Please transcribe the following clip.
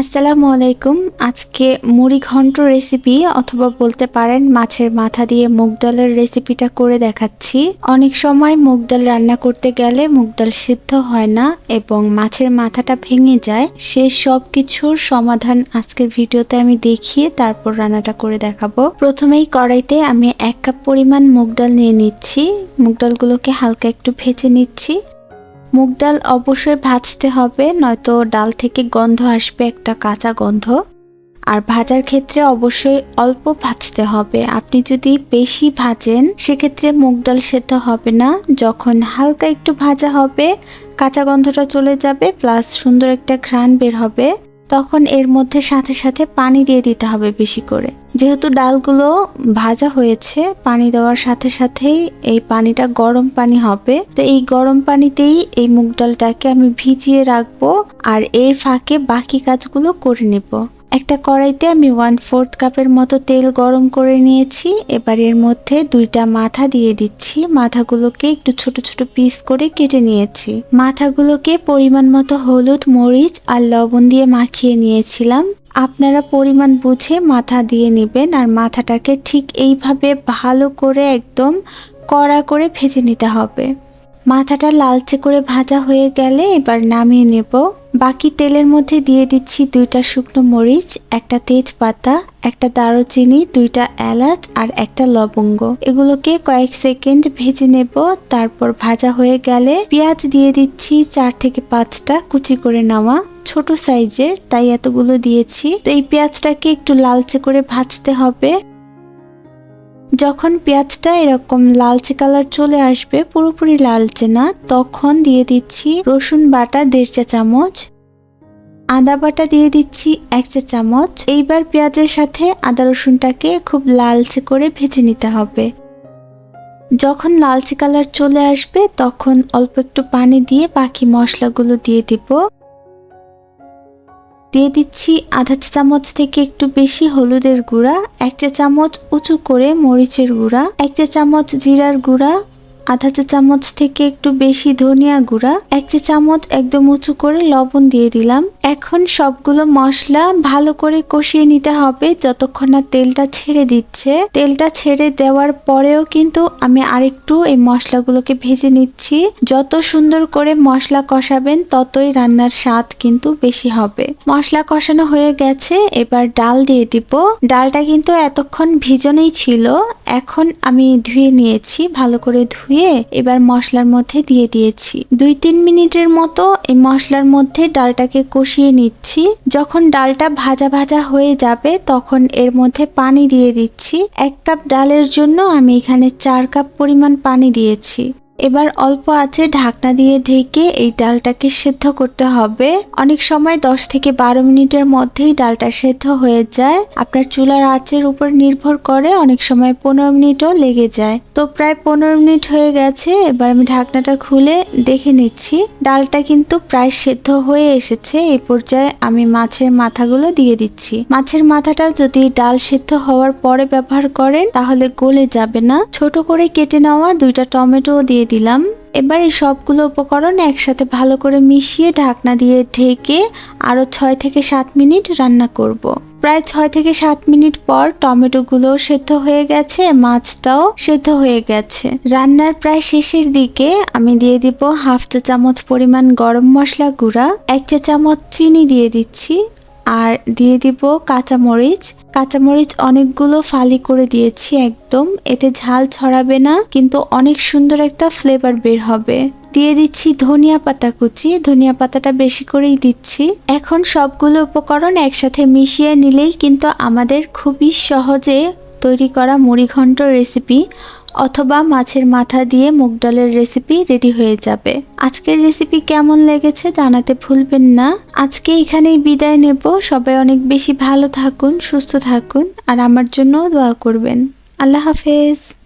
আসসালামু আলাইকুম। আজকে মুড়ি ঘন্ট রেসিপি অথবা বলতে পারেন মাছের মাথা দিয়ে মুগ ডালের রেসিপিটা করে দেখাচ্ছি। অনেক সময় মুগ ডাল রান্না করতে গেলে মুগ ডাল সিদ্ধ হয় না এবং মাছের মাথাটা ভেঙে যায়। সে সব কিছুর সমাধান আজকের ভিডিওতে আমি দেখিয়ে তারপর রান্নাটা করে দেখাবো। প্রথমেই কড়াইতে আমি এক কাপ পরিমাণ মুগ ডাল নিয়ে নিচ্ছি। মুগ ডালগুলোকে হালকা একটু ভেজে নিচ্ছি। মুগ ডাল অবশ্যই ভাজতে হবে, নয়তো ডাল থেকে গন্ধ আসবে একটা কাঁচা গন্ধ। আর ভাজার ক্ষেত্রে অবশ্যই অল্প ভাজতে হবে। আপনি যদি বেশি ভাজেন, সেক্ষেত্রে মুগ ডাল সেদ্ধ হবে না। যখন হালকা একটু ভাজা হবে, কাঁচা গন্ধটা চলে যাবে, প্লাস সুন্দর একটা ঘ্রাণ বের হবে। তখন এর মধ্যে সাথে সাথে পানি দিয়ে দিতে হবে বেশি করে। যেহেতু ডালগুলো ভাজা হয়েছে, পানি দেওয়ার সাথে সাথেই এই পানিটা গরম পানি হবে। তো এই গরম পানিতেই এই মুগ ডালটাকে আমি ভিজিয়ে রাখব আর এর ফাঁকে বাকি কাজগুলো করে নেব। একটা কড়াইতে আমি ওয়ান ফোর্থ কাপের মতো তেল গরম করে নিয়েছি। এবার এর মধ্যে দুইটা মাথা দিয়ে দিচ্ছি। মাথাগুলোকে একটু ছোট ছোট পিস করে কেটে নিয়েছি। মাথাগুলোকে পরিমাণ মতো হলুদ, মরিচ আর লবণ দিয়ে মাখিয়ে নিয়েছিলাম। আপনারা পরিমাণ বুঝে মাথা দিয়ে নেবেন আর মাথাটাকে ঠিক এইভাবে ভালো করে একদম কড়া করে ভেজে নিতে হবে। মাথাটা লালচে করে ভাজা হয়ে গেলে এবার নামিয়ে নেব। বাকি তেলের মধ্যে দিয়ে দিচ্ছি দুইটা শুকনো মরিচ, একটা তেজপাতা, একটা দারুচিনি, দুইটা এলাচ আর একটা লবঙ্গ। এগুলোকে কয়েক সেকেন্ড ভেজে নেব, তারপর ভাজা হয়ে গেলে পেঁয়াজ দিয়ে দিচ্ছি চার থেকে পাঁচটা কুচি করে নেওয়া। ছোট সাইজের, তাই এতগুলো দিয়েছি। তো এই পেঁয়াজটাকে একটু লালচে করে ভাজতে হবে। যখন পেঁয়াজটা এরকম লালচে কালার চলে আসবে, পুরোপুরি লালচে না, তখন দিয়ে দিচ্ছি রসুন বাটা দেড় চা চামচ আদা বাটা দিয়ে দিচ্ছি এক চা চামচ। এইবার পেঁয়াজের সাথে আদা রসুনটাকে খুব লালচে করে ভেজে নিতে হবে। যখন লালচে কালার চলে আসবে, তখন অল্প একটু পানি দিয়ে বাকি মশলাগুলো দিয়ে দিব। দিয়ে দিচ্ছি আধা চা চামচ থেকে একটু বেশি হলুদের গুঁড়া, এক চা চামচ উঁচু করে মরিচের গুঁড়া, এক চা চামচ জিরার গুঁড়া, আধা চা চামচ থেকে একটু বেশি ধনিয়া গুঁড়া, এক চা চামচ একদম উঁচু করে লবণ দিয়ে দিলাম। এখন সবগুলো মশলা ভালো করে কষিয়ে নিতে হবে যতক্ষণ না তেলটা ছেড়ে দিচ্ছে। তেলটা ছেড়ে দেওয়ার পরেও কিন্তু আমি আরেকটু এই মশলাগুলোকে ভেজে নিচ্ছি। যত সুন্দর করে মশলা কষাবেন ততই রান্নার স্বাদ কিন্তু বেশি হবে। মশলা কষানো হয়ে গেছে, এবার ডাল দিয়ে দিব। ডালটা কিন্তু এতক্ষণ ভিজনেই ছিল, এখন আমি ধুয়ে নিয়েছি, ভালো করে ধুয়ে এবার মশলার মধ্যে দিয়ে দিয়েছি। দুই তিন মিনিটের মতো এই মশলার মধ্যে ডালটাকে কষিয়ে নিচ্ছি। যখন ডালটা ভাজা ভাজা হয়ে যাবে, তখন এর মধ্যে পানি দিয়ে দিচ্ছি। এক কাপ ডালের জন্য আমি এখানে চার কাপ পরিমাণ পানি দিয়েছি। এবার অল্প আছে ঢাকনা দিয়ে ঢেকে এই ডালটাকে সেদ্ধ করতে হবে। অনেক সময় দশ থেকে বারো মিনিটের মধ্যেই ডালটা সেদ্ধ হয়ে যায়। আপনার চুলার আঁচের উপর নির্ভর করে অনেক সময় পনেরো মিনিটও লেগে যায়। তো প্রায় পনেরো মিনিট হয়ে গেছে, এবার আমি ঢাকনাটা খুলে দেখে নিচ্ছি। ডালটা কিন্তু প্রায় সেদ্ধ হয়ে এসেছে এই পর্যায়ে আমি মাছের মাথাগুলো দিয়ে দিচ্ছি। মাছের মাথাটা যদি ডাল সেদ্ধ হওয়ার পরে ব্যবহার করেন, তাহলে গলে যাবে না। ছোট করে কেটে নেওয়া দুইটা টমেটো দিয়ে দিলাম এবার এই সবগুলো উপকরণ একসাথে ভালো করে মিশিয়ে ঢাকনা দিয়ে ঢেকে আরও ছয় থেকে সাত মিনিট রান্না করব। প্রায় ছয় থেকে সাত মিনিট পর টমেটোগুলো সেদ্ধ হয়ে গেছে, মাছটাও সেদ্ধ হয়ে গেছে রান্নার প্রায় শেষের দিকে আমি দিয়ে দিব হাফ চা চামচ পরিমাণ গরম মশলা গুঁড়া, এক চা চামচ চিনি দিয়ে দিচ্ছি, আর দিয়ে দিব কাঁচামরিচ কাঁচামরিচ অনেকগুলো ফালি করে দিয়েছি একদম। এতে ঝাল ছড়াবে না, কিন্তু অনেক সুন্দর একটা ফ্লেভার বের হবে। দিয়ে দিচ্ছি ধনিয়া পাতা কুচি। ধনিয়া পাতাটা বেশি করেই দিচ্ছি। এখন সবগুলো উপকরণ একসাথে মিশিয়ে নিলেই কিন্তু আমাদের খুবই সহজে তৈরি করা মুড়িঘণ্ট রেসিপি অথবা মাছের মাথা দিয়ে মুগ ডালের রেসিপি রেডি হয়ে যাবে। আজকের রেসিপি কেমন লেগেছে জানাতে ভুলবেন না। আজকে এখানেই বিদায় নেব। সবাই অনেক বেশি ভালো থাকুন, সুস্থ থাকুন, আর আমার জন্য দোয়া করবেন। আল্লাহ হাফেজ।